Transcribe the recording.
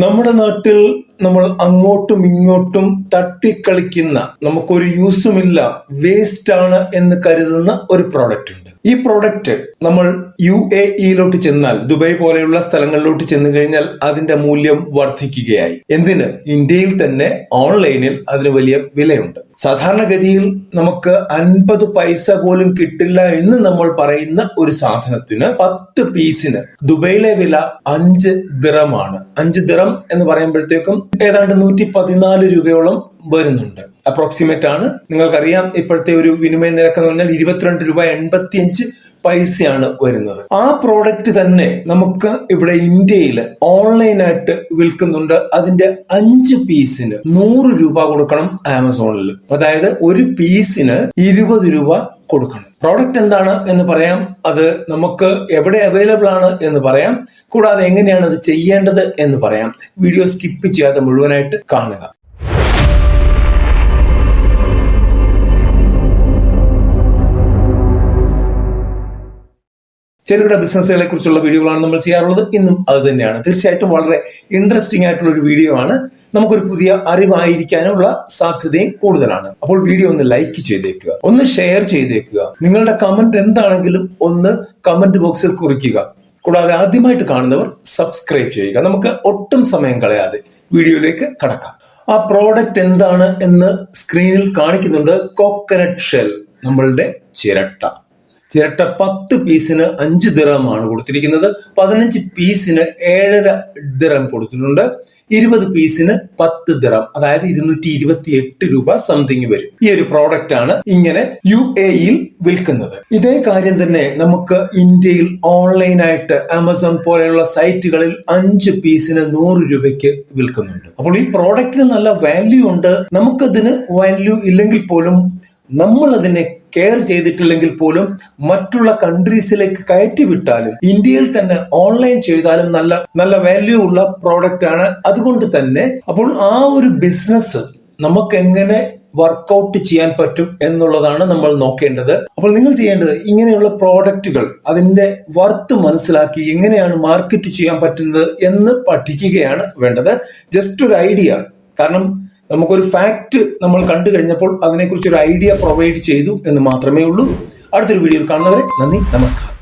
നമ്മുടെ നാട്ടിൽ നമ്മൾ അങ്ങോട്ടും ഇങ്ങോട്ടും തട്ടിക്കളിക്കുന്ന നമുക്കൊരു യൂസുമില്ല വേസ്റ്റ് ആണ് എന്ന് കരുതുന്ന ഒരു പ്രോഡക്റ്റ് ഉണ്ട്. ഈ പ്രോഡക്റ്റ് നമ്മൾ യു എ ഇയിലോട്ട് ചെന്നാൽ ദുബായ് പോലെയുള്ള സ്ഥലങ്ങളിലോട്ട് ചെന്ന് കഴിഞ്ഞാൽ അതിന്റെ മൂല്യം വർദ്ധിക്കുകയായി. എന്തിന്? ഇന്ത്യയിൽ തന്നെ ഓൺലൈനിൽ അതിന് വലിയ വിലയുണ്ട്. സാധാരണഗതിയിൽ നമുക്ക് അൻപത് പൈസ പോലും കിട്ടില്ല എന്ന് നമ്മൾ പറയുന്ന ഒരു സാധനത്തിന് പത്ത് പീസിന് ദുബൈയിലെ വില അഞ്ച് ദിറമാണ്. അഞ്ച് ദിറം എന്ന് പറയുമ്പോഴത്തേക്കും ഏതാണ്ട് നൂറ്റി പതിനാല് രൂപയോളം വരുന്നുണ്ട്. അപ്രോക്സിമേറ്റ് ആണ്. നിങ്ങൾക്കറിയാം ഇപ്പോഴത്തെ ഒരു വിനിമയ നിരക്ക് എന്ന് പറഞ്ഞാൽ ഇരുപത്തിരണ്ട് രൂപ എൺപത്തിയഞ്ച് പൈസയാണ് വരുന്നത്. ആ പ്രോഡക്റ്റ് തന്നെ നമുക്ക് ഇവിടെ ഇന്ത്യയിൽ ഓൺലൈനായിട്ട് വിൽക്കുന്നുണ്ട്. അതിന്റെ അഞ്ച് പീസിന് നൂറ് രൂപ കൊടുക്കണം ആമസോണിൽ അതായത് ഒരു പീസിന് ഇരുപത് രൂപ കൊടുക്കണം. പ്രോഡക്റ്റ് എന്താണ് എന്ന് പറയാം. അത് നമുക്ക് എവിടെ അവൈലബിൾ ആണ് എന്ന് പറയാം. കൂടാതെ എങ്ങനെയാണ് അത് ചെയ്യേണ്ടത് എന്ന് പറയാം. വീഡിയോ സ്കിപ്പ് ചെയ്യാതെ മുഴുവനായിട്ട് കാണുക. ചെറുകിട ബിസിനസ്സുകളെ കുറിച്ചുള്ള വീഡിയോകളാണ് നമ്മൾ ചെയ്യാറുള്ളത്. ഇന്നും അത് തന്നെയാണ്. തീർച്ചയായിട്ടും വളരെ ഇൻട്രസ്റ്റിംഗ് ആയിട്ടുള്ള ഒരു വീഡിയോ ആണ്. നമുക്കൊരു പുതിയ അറിവായിരിക്കാനുള്ള സാധ്യതയും കൂടുതലാണ്. അപ്പോൾ വീഡിയോ ഒന്ന് ലൈക്ക് ചെയ്തേക്കുക. ഒന്ന് ഷെയർ ചെയ്തേക്കുക. നിങ്ങളുടെ കമന്റ് എന്താണെങ്കിലും ഒന്ന് കമന്റ് ബോക്സിൽ കുറിക്കുക. കൂടാതെ ആദ്യമായിട്ട് കാണുന്നവർ സബ്സ്ക്രൈബ് ചെയ്യുക. നമുക്ക് ഒട്ടും സമയം കളയാതെ വീഡിയോയിലേക്ക് കടക്കാം. ആ പ്രോഡക്റ്റ് എന്താണ് എന്ന് സ്ക്രീനിൽ കാണിക്കുന്നുണ്ട്. കോക്കനട്ട് ഷെൽ നമ്മളുടെ ചിരട്ട. ചിരട്ട പത്ത് പീസിന് അഞ്ച് ദിറമാണ് കൊടുത്തിരിക്കുന്നത്. പതിനഞ്ച് പീസിന് ഏഴര ദിറം കൊടുത്തിട്ടുണ്ട്. ഇരുപത് പീസിന് പത്ത് ദിറം അതായത് ഇരുന്നൂറ്റി ഇരുപത്തി എട്ട് രൂപ സംതിങ് വരും. ഈ ഒരു പ്രോഡക്റ്റ് ആണ് ഇങ്ങനെ യു എയിൽ വിൽക്കുന്നത്. ഇതേ കാര്യം തന്നെ നമുക്ക് ഇന്ത്യയിൽ ഓൺലൈനായിട്ട് ആമസോൺ പോലെയുള്ള സൈറ്റുകളിൽ അഞ്ച് പീസിന് നൂറ് രൂപയ്ക്ക് വിൽക്കുന്നുണ്ട്. അപ്പോൾ ഈ പ്രോഡക്റ്റിന് നല്ല വാല്യൂ ഉണ്ട്. നമുക്കതിന് വാല്യൂ ഇല്ലെങ്കിൽ പോലും നമ്മൾ അതിനെ കെയർ ചെയ്തിട്ടില്ലെങ്കിൽ പോലും മറ്റുള്ള കൺട്രീസിലേക്ക് കയറ്റി വിട്ടാലും ഇന്ത്യയിൽ തന്നെ ഓൺലൈൻ ചെയ്താലും നല്ല നല്ല വാല്യൂ ഉള്ള പ്രോഡക്റ്റ് ആണ്. അതുകൊണ്ട് തന്നെ അപ്പോൾ ആ ഒരു ബിസിനസ് നമുക്ക് എങ്ങനെ വർക്കൗട്ട് ചെയ്യാൻ പറ്റും എന്നുള്ളതാണ് നമ്മൾ നോക്കേണ്ടത്. അപ്പോൾ നിങ്ങൾ ചെയ്യേണ്ടത് ഇങ്ങനെയുള്ള പ്രോഡക്റ്റുകൾ അതിന്റെ വർത്ത് മനസ്സിലാക്കി എങ്ങനെയാണ് മാർക്കറ്റ് ചെയ്യാൻ പറ്റുന്നത് എന്ന് പഠിക്കുകയാണ് വേണ്ടത്. ജസ്റ്റ് ഒരു ഐഡിയ കാരണം നമുക്കൊരു ഫാക്ട് നമ്മൾ കണ്ടു കഴിഞ്ഞപ്പോൾ അതിനെക്കുറിച്ച് ഒരു ഐഡിയ പ്രൊവൈഡ് ചെയ്തു എന്ന് മാത്രമേ ഉള്ളൂ. അടുത്തൊരു വീഡിയോയിൽ കാണുന്നവരെ നന്ദി നമസ്കാരം.